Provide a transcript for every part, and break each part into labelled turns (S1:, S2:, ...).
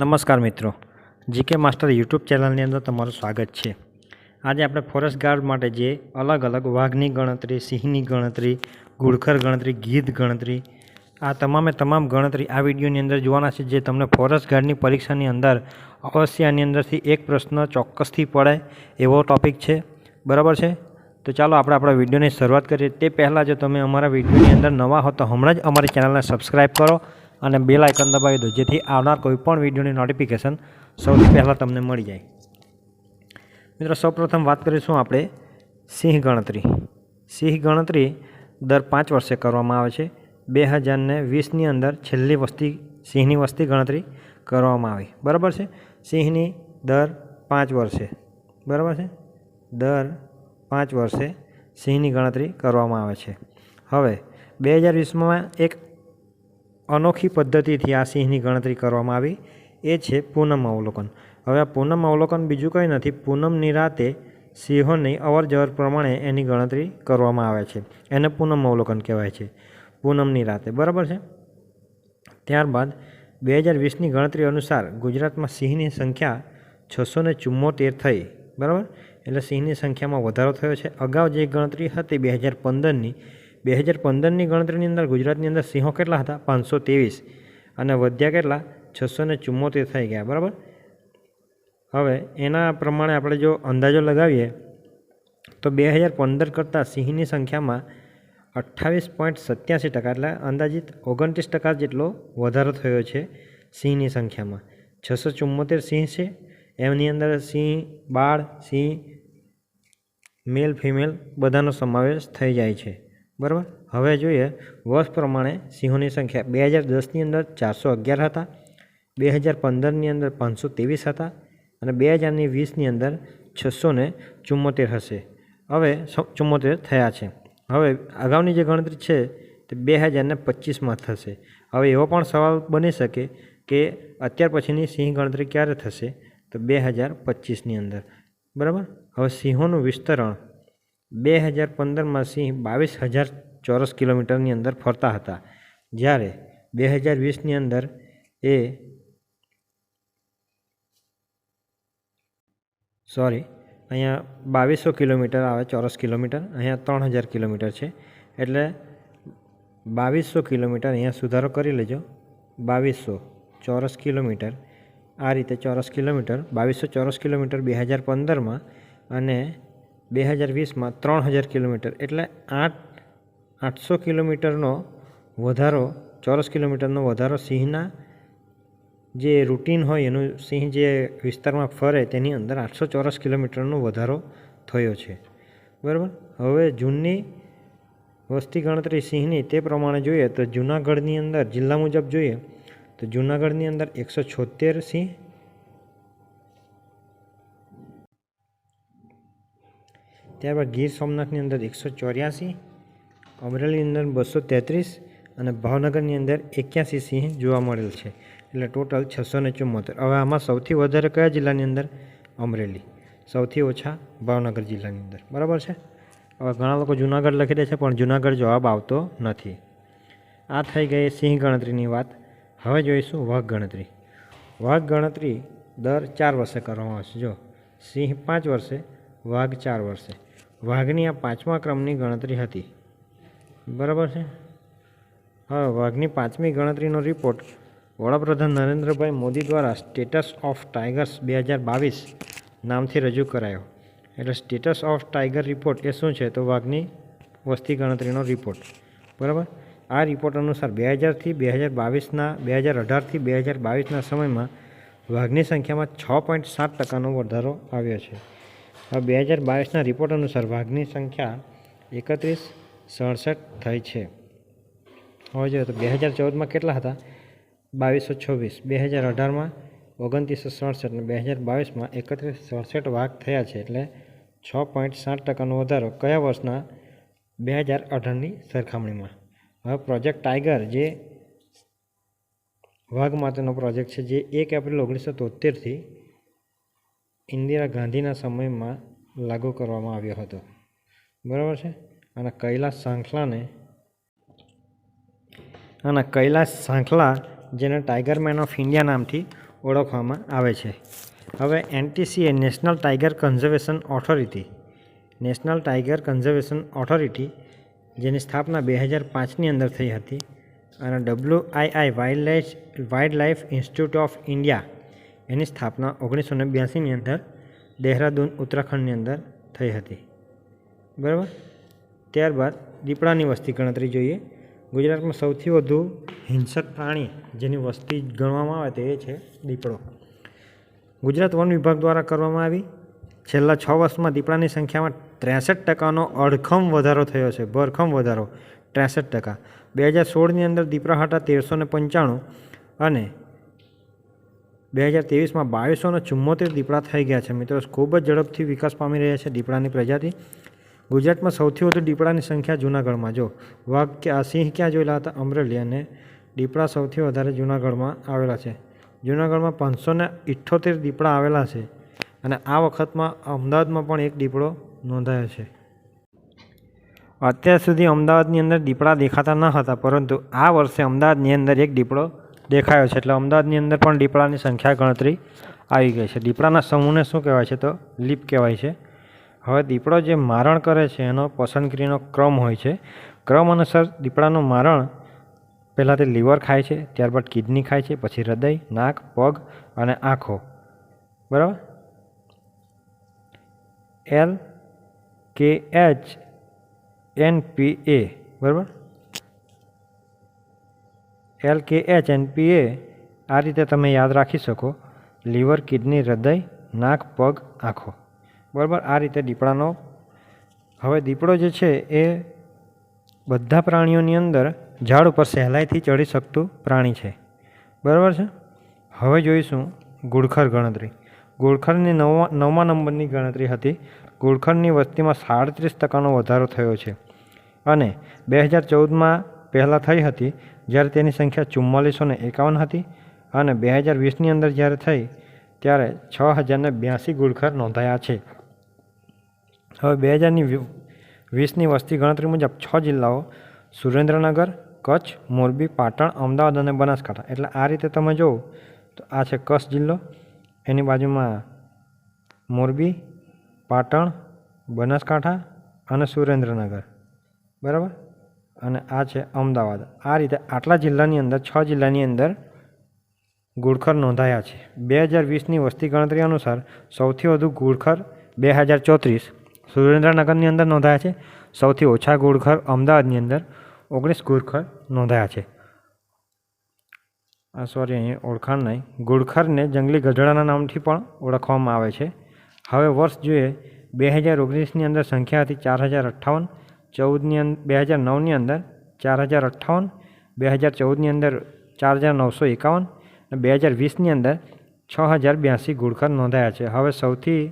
S1: નમસ્કાર મિત્રો. GK master YouTube ચેનલની અંદર તમારું સ્વાગત છે. આજે આપણે ફોરેસ્ટ ગાર્ડ માટે જે અલગ અલગ વાઘની ગણતરી, સિંહની ગણતરી ઘુડખર ગણતરી, ગીધ ગણતરી, આ તમામે તમામ ગણતરી આ વિડીયોની અંદર જોવાના છે જે તમને ફોરેસ્ટ ગાર્ડની પરીક્ષાની અંદર અવશ્ય આની અંદરથી એક પ્રશ્ન ચોક્કસથી પડે એવો ટૉપિક છે. બરાબર છે? તો ચાલો આપણે આપણા વિડીયોની શરૂઆત કરીએ. તે પહેલાં જો તમે અમારા વિડીયોની અંદર નવા હો તો હમણાં જ અમારી ચેનલને સબસ્ક્રાઈબ કરો. અને બેલ આઇકન દબાવી દો, જેથી આવનાર કોઈપણ વિડીયોની નોટિફિકેશન સૌથી પહેલાં તમને મળી જાય. મિત્રો, સૌપ્રથમ વાત કરીશું આપણે સિંહ ગણતરી. સિંહ ગણતરી દર પાંચ વર્ષે કરવામાં આવે છે. બે હજારને વીસની અંદર છેલ્લી વસ્તી, સિંહની વસ્તી ગણતરી કરવામાં આવી. બરાબર છે? સિંહની દર પાંચ વર્ષે. બરાબર છે? દર પાંચ વર્ષે સિંહની ગણતરી કરવામાં આવે છે. હવે, બે હજાર વીસમાં એક અનોખી પદ્ધતિથી આ સિંહની ગણતરી કરવામાં આવી. એ છે પૂનમ અવલોકન. હવે આ પૂનમ અવલોકન બીજું કંઈ નથી. પૂનમની રાતે સિંહોની અવર જવર પ્રમાણે એની ગણતરી કરવામાં આવે છે. એને પૂનમ અવલોકન કહેવાય છે. પૂનમની રાતે. બરાબર છે? ત્યારબાદ બે હજાર વીસની ગણતરી અનુસાર ગુજરાતમાં સિંહની સંખ્યા છસો ને ચુમ્મોતેર થઈ. બરાબર? એટલે સિંહની સંખ્યામાં વધારો થયો છે. અગાઉ જે ગણતરી હતી બે હજાર પંદરની બે હજાર પંદરની ગણતરીની અંદર ગુજરાતની અંદર સિંહો કેટલા હતા? પાંચસો ત્રેવીસ. અને વધ્યા કેટલા? છસો ને ચુમ્મોતેર થઈ ગયા, બરાબર? હવે એના પ્રમાણે આપણે જો અંદાજો લગાવીએ, તો બે હજાર પંદર કરતાં સિંહની સંખ્યામાં અઠ્ઠાવીસ પોઈન્ટ સત્યાસી ટકા, એટલે અંદાજિત ઓગણત્રીસ ટકા જેટલો વધારો થયો છે સિંહની સંખ્યામાં. છસો ચુમ્મોતેર સિંહ છે, એમની અંદર સિંહ, બાળ, સિંહ, મેલ, ફિમેલ બધાનો સમાવેશ થઈ જાય છે. બરાબર? હવે જોઈએ, વર્ષ પ્રમાણે સિંહોની સંખ્યા બે હજાર દસની અંદર ચારસો અગિયાર હતા, બે હજાર પંદરની અંદર પાંચસો ત્રેવીસ હતા અને બે હજારની વીસની અંદર છસો ને ચુમ્મોતેર હશે. હવે ચુમ્મોતેર થયા છે. હવે અગાઉની જે ગણતરી છે તે બે હજારને પચીસમાં થશે. હવે એવો પણ સવાલ બની શકે કે અત્યાર પછીની સિંહ ગણતરી ક્યારે થશે? તો બે હજાર પચીસની અંદર. બરાબર? હવે સિંહોનું વિસ્તરણ બે હજાર પંદરમાં સિંહ બાવીસ હજાર ચોરસ કિલોમીટરની અંદર ફરતા હતા. જ્યારે બે હજાર વીસની અંદર એ સોરી, અહીંયા બાવીસો કિલોમીટર આવે, ચોરસ કિલોમીટર, અહીંયા ત્રણ હજાર કિલોમીટર છે. એટલે બાવીસો કિલોમીટર અહીંયા સુધારો કરી લેજો. બાવીસો ચોરસ કિલોમીટર, આ રીતે ચોરસ કિલોમીટર, બાવીસો ચોરસ કિલોમીટર બે હજાર પંદરમાં અને બે હજાર વીસમાં ત્રણ હજાર કિલોમીટર એટલે આઠ, આઠસો કિલોમીટરનો વધારો, ચોરસ કિલોમીટરનો વધારો સિંહના જે રૂટીન હોય એનું સિંહ જે વિસ્તારમાં ફરે તેની અંદર આઠસો ચોરસ કિલોમીટરનો વધારો થયો છે. બરાબર? હવે જૂનની વસ્તી ગણતરી સિંહની તે પ્રમાણે જોઈએ તો જૂનાગઢની અંદર, જિલ્લા મુજબ જોઈએ તો જૂનાગઢની અંદર એકસો સિંહ ત્યારબાદ ગીર સોમનાથની અંદર એકસો ચોર્યાસી, અમરેલીની અંદર બસો તેત્રીસ અને ભાવનગરની અંદર એક્યાસી સિંહ જોવા મળેલ છે. એટલે ટોટલ છસો ને ચુમ્મોતેર હવે આમાં સૌથી વધારે કયા જિલ્લાની અંદર? અમરેલી. સૌથી ઓછા ભાવનગર જિલ્લાની અંદર. બરાબર છે? હવે ઘણા લોકો જુનાગઢ લખી દે છે, પણ જુનાગઢ જવાબ આવતો નથી. આ થઈ ગઈ સિંહ ગણતરીની વાત. હવે જોઈશું વાઘ ગણતરી. વાઘ ગણતરી દર ચાર વર્ષે કરવામાં આવશે જો સિંહ પાંચ વર્ષે, વાઘ ચાર વર્ષે. વાઘની આ પાંચમા ક્રમની ગણતરી હતી. બરાબર છે? હવે વાઘની પાંચમી ગણતરીનો રિપોર્ટ વડાપ્રધાન નરેન્દ્રભાઈ મોદી દ્વારા સ્ટેટસ ઓફ ટાઈગર્સ બે હજાર બાવીસ નામથી રજૂ કરાયો. એટલે સ્ટેટસ ઓફ ટાઈગર રિપોર્ટ એ શું છે? તો વાઘની વસ્તી ગણતરીનો રિપોર્ટ બરાબર? આ રિપોર્ટ અનુસાર બે હજારથી બે હજાર બાવીસના, બે હજાર અઢારથી બે હજાર બાવીસના સમયમાં વાઘની સંખ્યામાં છ પોઈન્ટ સાત ટકાનો વધારો આવ્યો છે. બે હજાર બાવીસના રિપોર્ટ અનુસાર વાઘની સંખ્યા એકત્રીસ, સડસઠ થઈ છે. હવે જોઈએ તો બે હજાર ચૌદમાં કેટલા હતા? બાવીસો છવ્વીસ. બે હજાર અઢારમાં ઓગણત્રીસો સડસઠ અને બે હજાર બાવીસમાં એકત્રીસ, સડસઠ વાઘ થયા છે એટલે છ પોઈન્ટ સાત ટકાનો વધારો કયા વર્ષના બે હજાર અઢારની સરખામણીમાં? હવે પ્રોજેક્ટ ટાઈગર જે વાઘ માટેનો પ્રોજેક્ટ છે, જે એક એપ્રિલ ઓગણીસો તોતેરથી ઇન્દિરા ગાંધીના સમયમાં લાગુ કરવામાં આવ્યો હતો. બરાબર છે? અને કૈલાસ સાંખલાને અને કૈલાસ સાંખલા જેને ટાઈગર મેન ઓફ ઇન્ડિયા નામથી ઓળખવામાં આવે છે. હવે NTCA national tiger conservation authority, national tiger conservation authority, જેની સ્થાપના બે હજાર પાંચની અંદર થઈ હતી, અને W I I wild life wild life institute of India એની સ્થાપના ઓગણીસો ને બ્યાસીની અંદર દહેરાદૂન, ઉત્તરાખંડની અંદર થઈ હતી. બરાબર? ત્યારબાદ દીપડાની વસ્તી ગણતરી જોઈએ. ગુજરાતમાં સૌથી વધુ હિંસક પ્રાણી જેની વસ્તી ગણવામાં આવે તે છે દીપડો. ગુજરાત વન વિભાગ દ્વારા કરવામાં આવી. છેલ્લા છ વર્ષમાં દીપડાની સંખ્યામાં ત્રેસઠ ટકાનો અડખમ વધારો થયો છે. ભરખમ વધારો, ત્રેસઠ ટકા. બે હજાર સોળની અંદર દીપડા હતા તેરસો ને પંચાણું અને બે હજાર ત્રેવીસમાં બાવીસો ને ચુમ્મોતેર દીપડા થઈ ગયા છે. મિત્રો, ખૂબ જ ઝડપથી વિકાસ પામી રહ્યા છે દીપડાની પ્રજાતિ. ગુજરાતમાં સૌથી વધુ દીપડાની સંખ્યા જૂનાગઢમાં. જો વાઘ કે આ સિંહ ક્યાં જોયેલા હતા? અમરેલી અને દીપડા સૌથી વધારે જૂનાગઢમાં આવેલા છે. જૂનાગઢમાં પાંચસો ને ઇઠ્ઠોતેર દીપડા આવેલા છે અને આ વખતમાં અમદાવાદમાં પણ એક દીપડો નોંધાયો છે. અત્યાર સુધી અમદાવાદની અંદર દીપડા દેખાતા ન હતા, પરંતુ આ વર્ષે અમદાવાદની અંદર એક દીપડો દેખાયો છે. એટલે અમદાવાદની અંદર પણ દીપડાની સંખ્યા ગણતરી આવી ગઈ છે. દીપડાના સમૂહને શું કહેવાય છે તો? લીપ કહેવાય છે. હવે દીપડો જે મારણ કરે છે, એનો પસંદગીનો ક્રમ હોય છે. ક્રમ અનુસાર દીપડાનું મારણ પહેલાં તે લીવર ખાય છે, ત્યારબાદ કિડની ખાય છે, પછી હૃદય, નાક, પગ અને આંખો. બરાબર? L K H N P એ. બરાબર? L K H N P એ, આ રીતે તમે યાદ રાખી શકો. લીવર, કિડની, હૃદય, નાક, પગ, આંખો. બરાબર? આ રીતે દીપડાનો. હવે દીપડો જે છે એ બધા પ્રાણીઓની અંદર ઝાડ ઉપર સહેલાઈથી ચડી શકતું પ્રાણી છે. બરાબર છે? હવે જોઈશું ગુડખર ગણતરી. ગુડખરની નવમા નવમા નંબરની ગણતરી હતી. ગુડખરની વસ્તીમાં સાડત્રીસ ટકાનો વધારો થયો છે. અને બે હજાર ચૌદમાં પહેલાં થઈ હતી. જ્યારે તેની સંખ્યા ચુમ્માલીસો ને એકાવન હતી અને બે હજાર વીસની અંદર જ્યારે થઈ, ત્યારે છ હજારને બ્યાસી ગુડખર નોંધાયા છે. હવે બે હજારની વીસની વસ્તી ગણતરી મુજબ છ જિલ્લાઓ, સુરેન્દ્રનગર, કચ્છ, મોરબી, પાટણ, અમદાવાદ અને બનાસકાંઠા. એટલે આ રીતે તમે જુઓ તો આ છે કચ્છ જિલ્લો. એની બાજુમાં મોરબી, પાટણ, બનાસકાંઠા અને સુરેન્દ્રનગર. બરાબર? અને આ છે અમદાવાદ. આ રીતે આટલા જિલ્લાની અંદર, છ જિલ્લાની અંદર ગુડખર નોંધાયા છે. બે હજાર વીસની વસ્તી ગણતરી અનુસાર સૌથી વધુ ગુડખર બે હજાર ચોત્રીસ સુરેન્દ્રનગરની અંદર નોંધાયા છે. સૌથી ઓછા ગુડખર અમદાવાદની અંદર ઓગણીસ ગુડખર નોંધાયા છે. આ સોરી અહીં ઓળખાણ નહીં. ગુડખરને જંગલી ગધેડાના નામથી પણ ઓળખવામાં આવે છે. હવે વર્ષ જોઈએ બે હજાર ઓગણીસની અંદર સંખ્યા હતી ચાર હજાર અઠ્ઠાવન ચૌદની બે હજાર નવની અંદર ચાર હજાર અઠ્ઠાવન, બે હજાર ચૌદની અંદર ચાર હજાર નવસો એકાવન અને બે હજાર વીસની અંદર છ હજાર બ્યાસી ગુડખર નોંધાયા છે. હવે સૌથી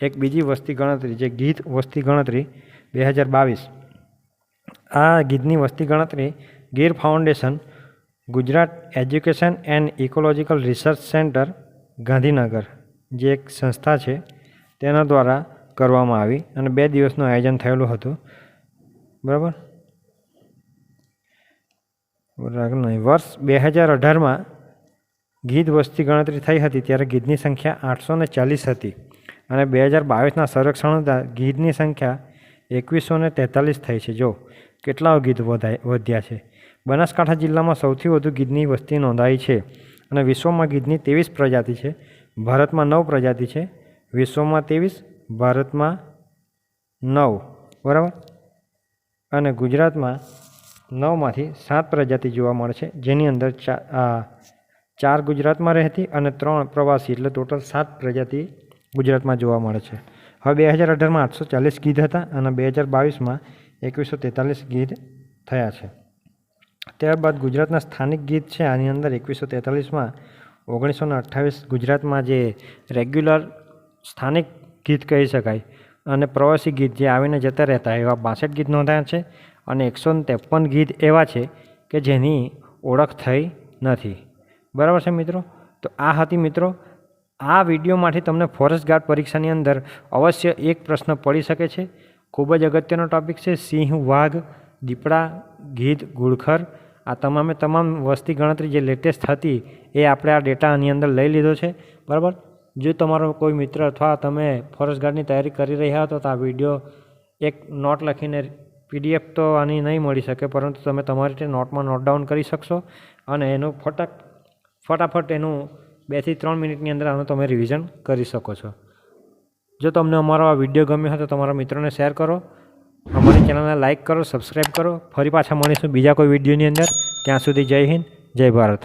S1: એક બીજી વસ્તી ગણતરી, જે ગીધ વસ્તી ગણતરી બે હજાર બાવીસ. આ ગીધની વસ્તી ગણતરી Gir foundation, Gujarat education and ecological research centre, Gandhinagar, જે એક સંસ્થા છે, તેના દ્વારા કરવામાં આવી અને બે દિવસનું આયોજન થયેલું હતું. બરાબર? નહીં વર્ષ બે હજાર અઢારમાં ગીધ વસ્તી ગણતરી થઈ હતી ત્યારે ગીધની સંખ્યા આઠસો ને ચાલીસ હતી અને બે હજાર બાવીસના સંરક્ષણ ગીધની સંખ્યા એકવીસો ને તેતાલીસ થઈ છે. જો કેટલા ગીધ વધાય વધ્યા છે? બનાસકાંઠા જિલ્લામાં સૌથી વધુ ગીધની વસ્તી નોંધાઈ છે અને વિશ્વમાં ગીધની ત્રેવીસ પ્રજાતિ છે. ભારતમાં નવ પ્રજાતિ છે. વિશ્વમાં ત્રેવીસ, ભારતમાં નવ. બરાબર? અને ગુજરાતમાં નવમાંથી સાત પ્રજાતિ જોવા મળે છે, જેની અંદર ચાર ચાર ગુજરાતમાં રહેતી અને ત્રણ પ્રવાસી, એટલે ટોટલ સાત પ્રજાતિ ગુજરાતમાં જોવા મળે છે. હવે બે હજાર અઢારમાં આઠસો ચાલીસ ગીધ હતા અને બે હજાર બાવીસમાં એકવીસો તેતાલીસ ગીધ થયા છે. ત્યારબાદ ગુજરાતના સ્થાનિક ગીત છે, આની અંદર એકવીસો તેતાલીસમાં ઓગણીસો ને અઠ્ઠાવીસ ગુજરાતમાં જે રેગ્યુલર સ્થાનિક ગીત કહી શકાય અને પ્રવાસી ગીત જે આવીને જતા રહેતા એવા બાસઠ ગીત નોંધાયા છે અને એકસો ત્રેપન ગીત એવા છે કે જેની ઓળખ થઈ નથી. બરાબર છે મિત્રો? તો આ હતી મિત્રો, આ વિડીયોમાંથી તમને ફોરેસ્ટ ગાર્ડ પરીક્ષાની અંદર અવશ્ય એક પ્રશ્ન પડી શકે છે. ખૂબ જ અગત્યનો ટૉપિક છે સિંહ, વાઘ, દીપડા, ગીધ ઘુડખર આ તમામે તમામ વસ્તી ગણતરી જે લેટેસ્ટ હતી એ આપણે આ ડેટા આની અંદર લઈ લીધો છે. બરાબર? જો તમારો કોઈ મિત્ર અથવા તમે ફોરેસ્ટ ગાર્ડની તૈયારી કરી રહ્યા હતો તો આ વીડિયો એક નોટ લખીને પીડીએફ તો આની નહીં મળી શકે, પરંતુ તમે તમારી રીતે નોટમાં નોટ ડાઉન કરી શકશો અને એનું ફટાક, ફટાફટ એનું બેથી ત્રણ મિનિટની અંદર આનું તમે રિવિઝન કરી શકો છો. જો તમને અમારો આ વીડિયો ગમ્યો હોય તો તમારા મિત્રોને શેર કરો, અમારી ચેનલને લાઇક કરો સબસ્ક્રાઈબ કરો, ફરી પાછા મળીશું બીજા કોઈ વિડીયોની અંદર. ત્યાં સુધી જય હિન્દ, જય ભારત.